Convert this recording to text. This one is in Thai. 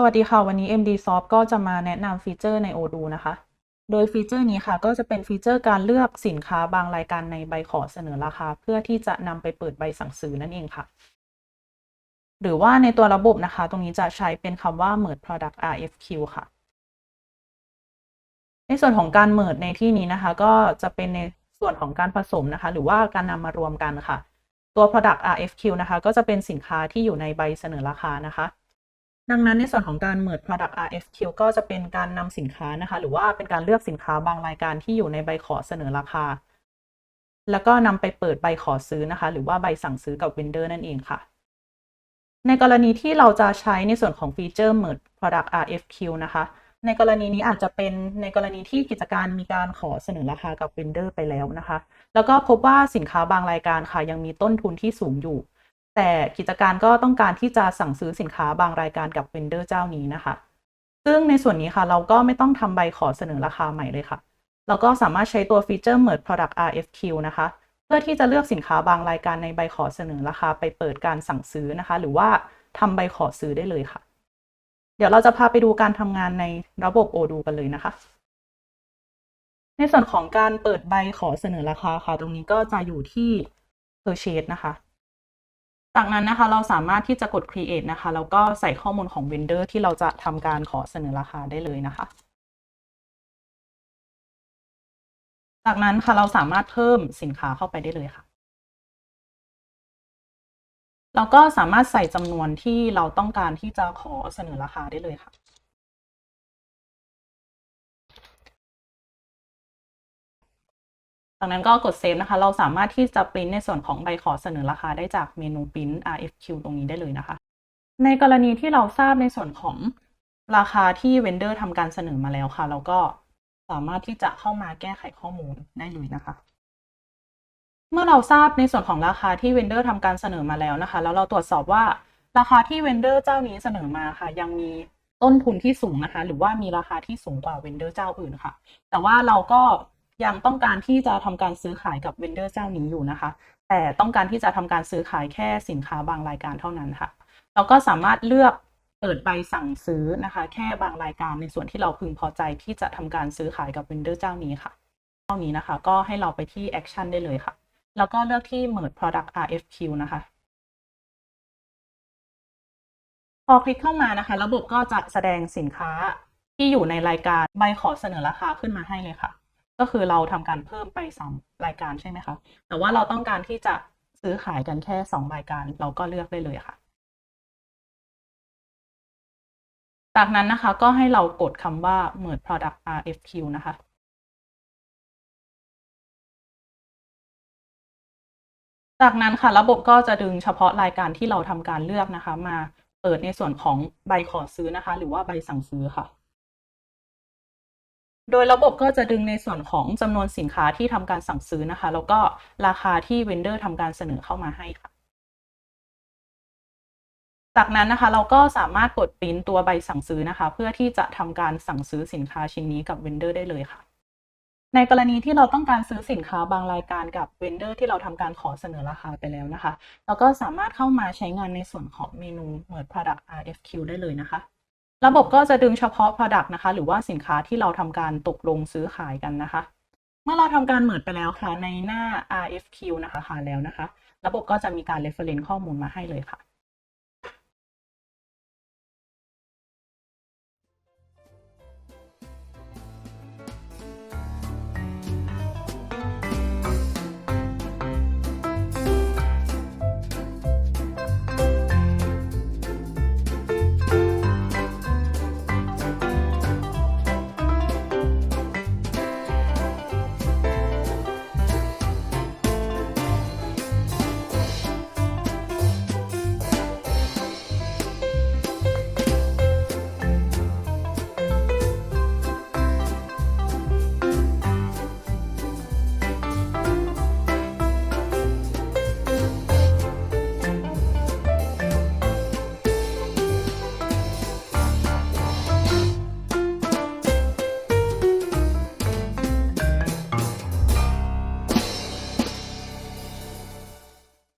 สวัสดีค่ะ วันนี้ MD Soft ก็จะมาแนะนำฟีเจอร์ใน Odoo นะคะ โดยฟีเจอร์นี้ค่ะ ก็จะเป็นฟีเจอร์การเลือกสินค้าบางรายการในใบขอเสนอราคา เพื่อที่จะนำไปเปิดใบสั่งซื้อนั่นเองค่ะ หรือว่าในตัวระบบนะคะ ตรงนี้จะใช้เป็นคำว่า merge product RFQ ค่ะ ในส่วนของการ merge ในที่นี้นะคะ ก็จะเป็นในส่วนของการผสมนะคะ หรือว่าการนำมารวมกันค่ะ ตัว product RFQ นะคะ ก็จะเป็นสินค้าที่อยู่ในใบเสนอราคานะคะ ดังนั้นในส่วนของการ merge product RFQ ก็จะเป็นการนำสินค้านะคะ หรือว่าเป็นการเลือกสินค้าบางรายการที่อยู่ในใบขอเสนอราคา แล้วก็นำไปเปิดใบขอซื้อนะคะ หรือว่าใบสั่งซื้อกับ vendor นั่นเองค่ะ ในกรณีที่เราจะใช้ในส่วนของฟีเจอร์ merge product RFQ นะคะ ในกรณีนี้อาจจะเป็นในกรณีที่กิจการมีการขอเสนอราคากับ vendor ไปแล้วนะคะ แล้วก็พบว่าสินค้าบางรายการค่ะ ยังมีต้นทุนที่สูงอยู่ แต่กิจการก็ต้องการที่จะสั่งซื้อสินค้าบางรายการกับเวนเดอร์เจ้านี้นะคะ ซึ่งในส่วนนี้ค่ะ เราก็ไม่ต้องทำใบขอเสนอราคาใหม่เลยค่ะเราก็สามารถใช้ตัวฟีเจอร์ Merge Product RFQ นะคะ เพื่อที่จะเลือกสินค้าบางรายการในใบขอเสนอราคาไปเปิดการสั่งซื้อนะคะ หรือว่าทำใบขอซื้อได้เลยค่ะ เดี๋ยวเราจะพาไปดูการทำงานในระบบ Odoo กันเลยนะคะในส่วนของการเปิดใบขอเสนอราคาค่ะ ตรงนี้ก็จะอยู่ที่ Purchase นะคะ จากนั้นนะคะเราสามารถที่จะกด create นะคะแล้วก็ใส่ข้อมูลของ vendor ที่เราจะทำการขอเสนอราคาได้เลยนะคะ จากนั้นค่ะเราสามารถเพิ่มสินค้าเข้าไปได้เลยค่ะเราก็สามารถใส่จำนวนที่เราต้องการที่จะขอเสนอราคาได้เลยค่ะ จากนั้นก็กดเซฟนะคะ เราสามารถที่จะปริ้นในส่วนของใบขอเสนอราคาได้จากเมนูปริ้น RFQ ตรงนี้ได้เลยนะคะ ในกรณีที่เราทราบในส่วนของราคาที่เวนเดอร์ทำการเสนอมาแล้วค่ะ เราก็สามารถที่จะเข้ามาแก้ไขข้อมูลได้เลยนะคะ เมื่อเราทราบในส่วนของราคาที่เวนเดอร์ทำการเสนอมาแล้วนะคะ แล้วเราตรวจสอบว่าราคาที่เวนเดอร์เจ้านี้เสนอมาค่ะ ยังมีต้นทุนที่สูงนะคะ หรือว่ามีราคาที่สูงกว่าเวนเดอร์เจ้าอื่นค่ะ แต่ว่าเราก็ ยังต้องการที่จะทำการซื้อขายกับเวนเดอร์เจ้านี้อยู่นะคะ แต่ต้องการที่จะทำการซื้อขายแค่สินค้าบางรายการเท่านั้นค่ะ เราก็สามารถเลือกเปิดใบสั่งซื้อนะคะ แค่บางรายการในส่วนที่เราพึงพอใจที่จะทำการซื้อขายกับเวนเดอร์เจ้านี้ค่ะเจ้านี้นะคะ ก็ให้เราไปที่ Action ได้เลยค่ะ แล้วก็เลือกที่ Merge Product RFQ นะคะพอคลิกเข้ามานะคะ ระบบก็จะแสดงสินค้าที่อยู่ในรายการใบขอเสนอราคาขึ้นมาให้เลยค่ะ ก็คือเราทำการเพิ่มไปสองรายการใช่ไหมคะ แต่ว่าเราต้องการที่จะซื้อขายกันแค่สองรายการ เราก็เลือกได้เลยค่ะ จากนั้นนะคะก็ให้เรากดคำว่า Merge Product RFQ นะคะจากนั้นค่ะระบบก็จะดึงเฉพาะรายการที่เราทำการเลือกนะคะ มาเปิดในส่วนของใบขอซื้อนะคะ หรือว่าใบสั่งซื้อค่ะ โดยระบบก็จะดึงในส่วนของจำนวนสินค้าที่ทำการสั่งซื้อนะคะ แล้วก็ราคาที่เวนเดอร์ทำการเสนอเข้ามาให้ค่ะ จากนั้นนะคะเราก็สามารถกดปริ้นตัวใบสั่งซื้อนะคะ เพื่อที่จะทำการสั่งซื้อสินค้าชิ้นนี้กับเวนเดอร์ได้เลยค่ะ ในกรณีที่เราต้องการซื้อสินค้าบางรายการกับเวนเดอร์ที่เราทำการขอเสนอราคาไปแล้วนะคะ เราก็สามารถเข้ามาใช้งานในส่วนของเมนู Merge Product RFQ ได้เลยนะคะ ระบบก็จะดึงเฉพาะ Product นะคะ หรือว่าสินค้าที่เราทำการตกลงซื้อขายกันนะคะ เมื่อเราทำการเหมิดไปแล้วค่ะในหน้า RFQ นะคะค่ะแล้วนะคะ ระบบก็จะมีการ reference ข้อมูลมาให้เลยค่ะ